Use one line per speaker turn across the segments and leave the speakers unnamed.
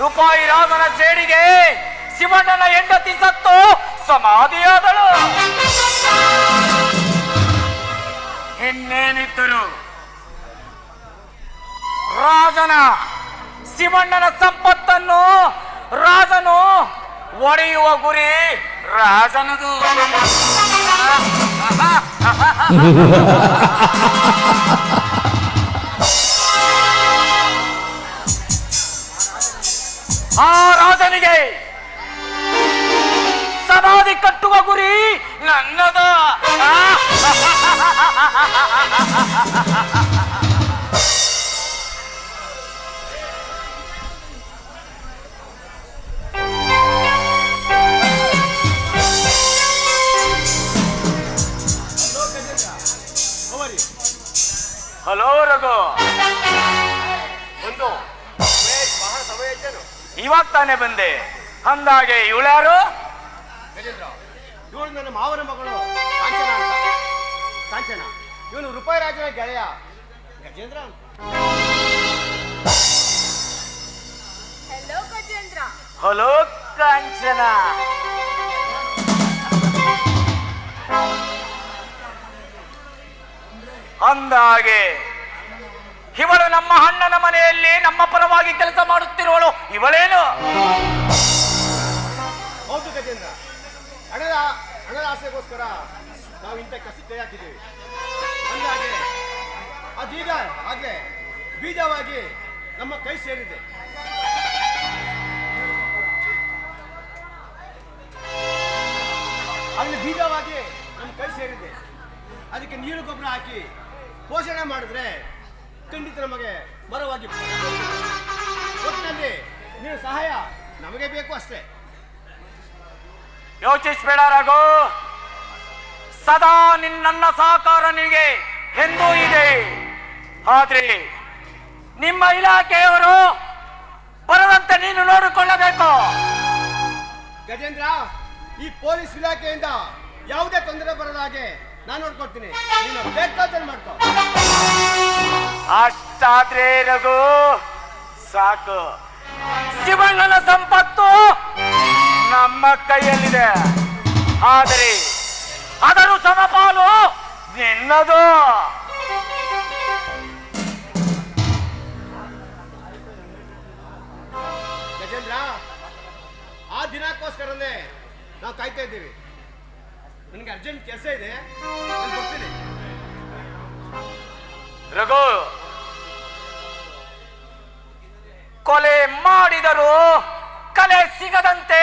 ರೂಪಾಯಿ ರಾಜನ ಸೇಡಿಗೆ ಶಿವಣ್ಣನ ಹೆಂಡತಿ ಸತ್ತು, ಸಮಾಧಿಯಾದಳು. ಇನ್ನೇನಿದ್ದರು ರಾಜನ ಶಿವಣ್ಣನ ಸಂಪತ್ತನ್ನು ರಾಜನು ಒಡೆಯುವ ಗುರಿ ರಾಜನದು. ಆ ರಾಜನಿಗೆ ಸಮಾಧಿ ಕಟ್ಟುವ ಗುರಿ ನನ್ನದ! ಹಲೋ ರಘು ಇವಾಗ ತಾನೇ ಬಂದೆ. ಅಂದಾಗೆ ಇವಳ್ಯಾರು?
ಗಜೇಂದ್ರ ಇವಳು ನನ್ನ ಮಾವನ ಮಗಳು ಕಾಂಚನ ಅಂತ. ಕಾಂಚನ ಇವನು ರೂಪಾಯಿ ರಾಜನ ಗೆಳೆಯ. ಗಜೇಂದ್ರ ಅಂತ.
ಹೆಲೋ ಗಜೇಂದ್ರ.
ಹಲೋ ಕಾಂಚನ. ಅಂದಾಗೆ ಇವಳು ನಮ್ಮ ಅಣ್ಣನ ಮನೆಯಲ್ಲಿ ನಮ್ಮ ಪರವಾಗಿ ಕೆಲಸ ಮಾಡುತ್ತಿರುವಳು. ಇವಳೇನು?
ಹೌದು ಗಜೇಂದ್ರ. ಹಣದ ಹಣದ ಆಸೆಗೋಸ್ಕರ ನಾವು ಇಂಥ ಕಸಿ ಕೈ ಹಾಕಿದ್ದೀವಿ ಅಂದಾಗೆ, ಅದೀಗ ಆಗ್ಲೇ ಬೀಜವಾಗಿ ನಮ್ಮ ಕೈ ಸೇರಿದೆ. ಅಲ್ಲಿ ಬೀಜವಾಗಿ ನಮ್ಮ ಕೈ ಸೇರಿದೆ. ಅದಕ್ಕೆ ನೀರು ಗೊಬ್ಬರ ಹಾಕಿ ಪೋಷಣೆ ಮಾಡಿದ್ರೆ ಖಂಡಿತ ನಮಗೆ ಬರವಾಗಿ ಒಟ್ಟಿನಲ್ಲಿ ನೀವು ಸಹಾಯ ನಮಗೆ ಬೇಕು ಅಷ್ಟೇ.
ಯೋಚಿಸ್ಬೇಡ ರಘು. ಸದಾ ನಿನ್ನ ಸಹಕಾರ ನಿಮಗೆ ಎಂದೂ ಇದೆ. ಆದ್ರೆ ನಿಮ್ಮ ಇಲಾಖೆಯವರು ಬರದಂತೆ ನೀನು ನೋಡಿಕೊಳ್ಳಬೇಕು.
ಗಜೇಂದ್ರ ಈ ಪೊಲೀಸ್ ಇಲಾಖೆಯಿಂದ ಯಾವುದೇ ತೊಂದರೆ ಬರದ ಹಾಗೆ ನಾನು ನೋಡ್ಕೊಡ್ತೀನಿ ನೀನು ಬೇಕಾದ್ರೆ ಮಾಡ್ಕೋ.
ಅಷ್ಟಾದ್ರೆ ರಘು ಸಾಕು. ಶಿವಣ್ಣನ ಸಂಪತ್ತು ನಮ್ಮ ಕೈಯಲ್ಲಿದೆ. ಆದರೆ ಅದರ ಸಮಪಾಲು ನಿನ್ನದು.
ಗಜೇಂದ್ರ ಆ ದಿನಕ್ಕೋಸ್ಕರನೇ ನಾವು ಕಾಯ್ತಾ ಇದ್ದೀವಿ. ನನಗೆ ಅರ್ಜೆಂಟ್ ಕೆಲಸ ಇದೆ ನಾನು ಬರ್ತೀನಿ
ರಘು! ಕೊಲೆ ಮಾಡಿದರು ಕಲೆ ಸಿಗದಂತೆ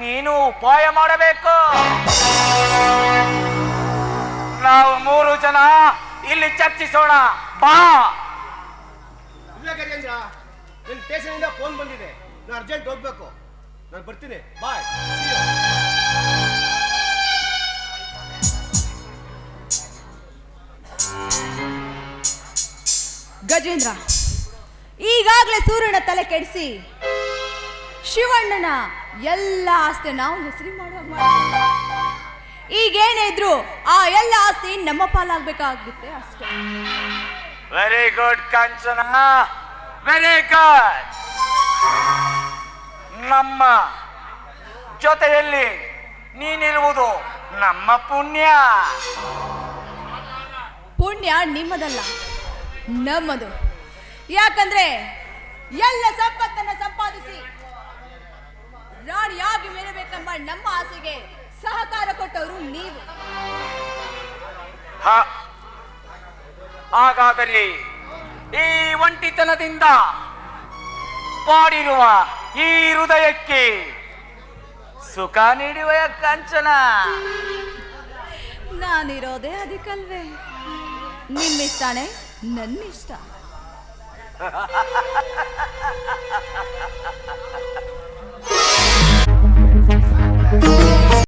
ನೀನು ಉಪಾಯ ಮಾಡಬೇಕು. ನಾವು ಮೂರು ಜನ ಇಲ್ಲಿ ಚರ್ಚಿಸೋಣ. ಬಾ!
ಇಲ್ಲ ಗಜೇಂದ್ರ ನನ್ನ ಸ್ಟೇಷನಿಂದ ಫೋನ್ ಬಂದಿದೆ. ನಾನು ಅರ್ಜೆಂಟ್ ಹೋಗ್ಬೇಕು. ನಾನು ಬರ್ತೀನಿ. ಬಾಯ್
ಗಜೇಂದ್ರ. ಈಗಾಗಲೇ ಸೂರ್ಯನ ತಲೆ ಕೆಡಿಸಿ ಶಿವಣ್ಣನ ಎಲ್ಲ ಆಸ್ತಿ ನಾವು ಹೆಸರಿ ಮಾಡುವ ಈಗೇನೇ ಇದ್ರು ಆ ಎಲ್ಲ ಆಸ್ತಿ ನಮ್ಮ ಪಾಲಾಗ್ಬೇಕಾಗುತ್ತೆ ಅಷ್ಟೇ.
Very good Kanchana. Very good ನಮ್ಮ ಜೊತೆಯಲ್ಲಿ ನೀನಿರುವುದು ನಮ್ಮ ಪುಣ್ಯ.
ಪುಣ್ಯ ನಿಮ್ಮದಲ್ಲ. ನಮ್ಮದು. ಯಾಕಂದ್ರೆ ಎಲ್ಲ ಸಂಪತ್ತನ್ನ ಸಂಪಾದಿಸಿ ರಾಣಿಯಾಗಿ ಮೇರಬೇಕೆಂಬ ನಮ್ಮ ಆಸೆಗೆ ಸಹಕಾರ ಕೊಟ್ಟವರು ನೀವು.
ಆ ಹಾಗಾದರೆ ಈ ಒಂಟಿತನದಿಂದ ಪಾಡಿರುವ ಈ ಹೃದಯಕ್ಕೆ ಸುಖ ನೀಡುವ ಕಂಚನ.
ನಾನಿರೋದೇ ಅದಕ್ಕಲ್ವೇ ನಿಮ್ಮಿಷ್ಟಾನೇ? ನನ್ನ ಇಷ್ಟ